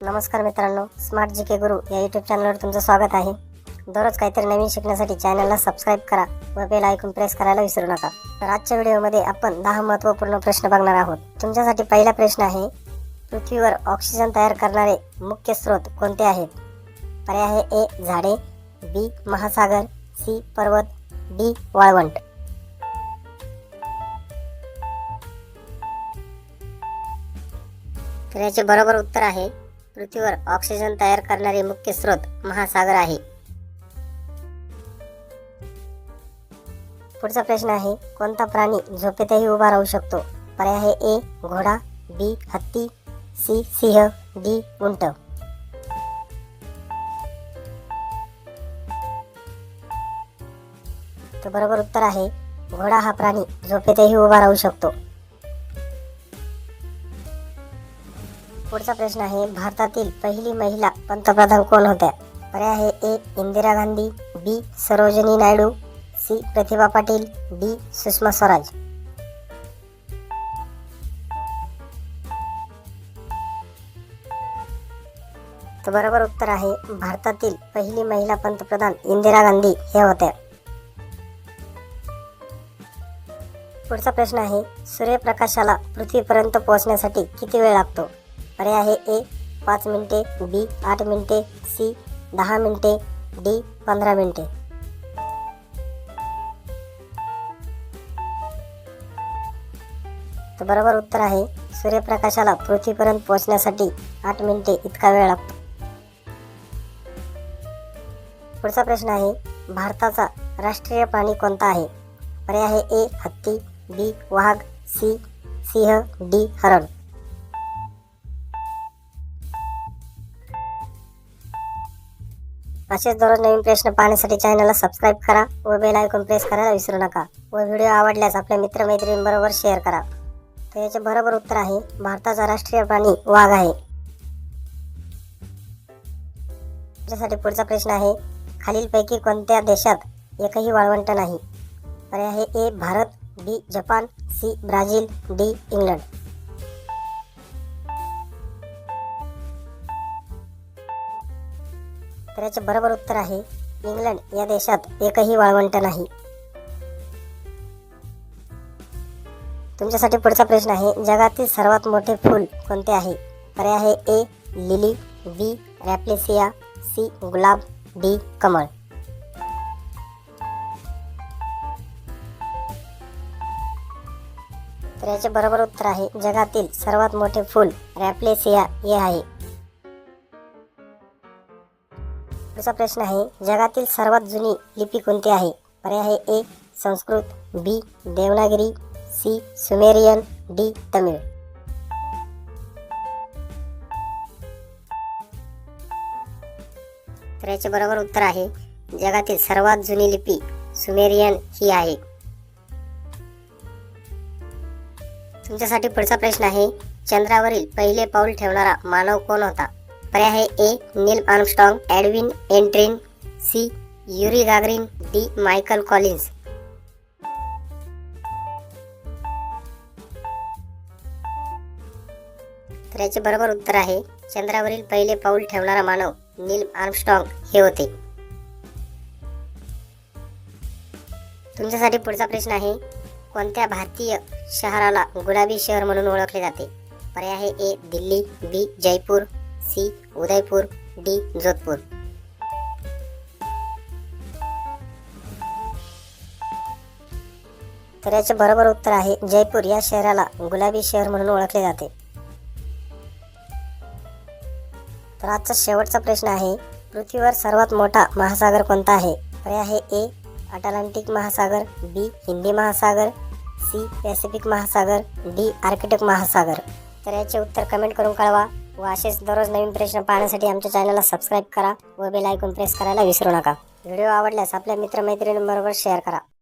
नमस्कार मित्रांनो स्मार्ट जी के गुरु या युट्यूब चॅनलवर तुमचं स्वागत आहे. दररोज काहीतरी नवीन शिकण्यासाठी चॅनलला सबस्क्राईब करा व बेल ऐकून प्रेस करायला विसरू नका. तर आजच्या व्हिडिओमध्ये आपण दहा महत्त्वपूर्ण प्रश्न बघणार आहोत. तुमच्यासाठी पहिला प्रश्न आहे पृथ्वीवर ऑक्सिजन तयार करणारे मुख्य स्रोत कोणते आहेत? पर्याय आहे ए झाडे बी महासागर सी पर्वत डी वाळवंट. तर याचे बरोबर उत्तर आहे पृथ्वीवर ऑक्सिजन तयार करणारे मुख्य स्रोत महासागर आहे. पुढचा प्रश्न आहे कोणता प्राणी झोपेतही उभा राहू शकतो? पर्याय आहे ए घोडा बी हत्ती सी सिंह डी उंट. तर बरोबर उत्तर आहे घोडा हा प्राणी झोपेतही उभा राहू शकतो. पुढचा प्रश्न आहे भारतातील पहिली महिला पंतप्रधान कोण होत्या? पर्याय आहे A Indira Gandhi B Sarojini Naidu C Pratibha Patil D Sushma Swaraj. तर बरोबर उत्तर आहे भारतातील पहिली महिला पंतप्रधान इंदिरा गांधी हे होत्या. पुढचा प्रश्न आहे सूर्यप्रकाशाला पृथ्वीपर्यंत पोहोचण्यासाठी किती वेळ लागतो? पर्याय आहे ए पाच मिनिटे बी आठ मिनिटे सी दहा मिनिटे डी पंधरा मिनिटे. तर बरोबर उत्तर आहे सूर्यप्रकाशाला पृथ्वीपर्यंत पोहोचण्यासाठी आठ मिनिटे इतका वेळ लागतो. पुढचा प्रश्न आहे भारताचा राष्ट्रीय प्राणी कोणता आहे? पर्याय आहे ए हत्ती बी वाघ सी सिंह डी हरण. असेच दररोज नवीन प्रश्न पाहण्यासाठी चॅनलला सबस्क्राईब करा व बेल आयकॉन प्रेस करायला विसरू नका व व्हिडिओ आवडल्यास आपल्या मित्रमैत्रिणींबरोबर शेअर करा. तर याचे बरोबर उत्तर आहे भारताचा राष्ट्रीय प्राणी वाघ आहे. त्यासाठी पुढचा प्रश्न आहे खालीलपैकी कोणत्या देशात एकही वाळवंट नाही? पर्याय आहे A Bharat B Japan C Brazil D England. तर बरोबर उत्तर आहे इंग्लंड या देशात एकही वाळवंट नाही. तुमच्यासाठी पुढचा प्रश्न आहे जगातील सर्वात मोठे फूल कोणते आहे? पर्याय आहे A lily B rafflesia C gulab D कमळ. तर याचे बरोबर उत्तर आहे जगातील सर्वात मोठे फूल रॅप्लेसिया हे आहे. पुढचा प्रश्न आहे जगातील सर्वात जुनी लिपी कोणती आहे? पर्याय आहे A Sanskrit B Devanagari C Sumerian D Tamil. तर याचे बरोबर उत्तर आहे जगातील सर्वात जुनी लिपी सुमेरियन ही आहे. तुमच्यासाठी पुढचा प्रश्न आहे चंद्रावरील पहिले पाऊल ठेवणारा मानव कोण होता? पर्याय आहे A Neil Armstrong Edwin Aldrin C Yuri Gagarin D Michael Collins तर याचे बरोबर उत्तर आहे चंद्रावरील पहिले पाऊल ठेवणारा मानव नील आर्मस्ट्रॉंग हे होते. तुमच्यासाठी पुढचा प्रश्न आहे कोणत्या भारतीय शहराला गुलाबी शहर म्हणून ओळखले जाते? पर्याय आहे A Delhi B Jaipur. C Udaipur D Jodhpur. तर याचे बरोबर उत्तर आहे जयपूर या शहराला गुलाबी शहर म्हणून ओळखले जाते. तर आजचा शेवटचा प्रश्न आहे पृथ्वीवर सर्वात मोठा महासागर कोणता आहे? पर्याय आहे ए अटलांटिक महासागर बी हिंदी महासागर सी पॅसिफिक महासागर डी आर्किटिक महासागर. तर याचे उत्तर कमेंट करून कळवा. व असेच दररोज नवीन प्रश्न पाहण्यासाठी आमच्या चॅनलला सबस्क्राईब करा व बेल आयकॉन प्रेस करायला विसरू नका. व्हिडिओ आवडल्यास आपल्या मित्रमैत्रिणींबरोबर शेअर करा.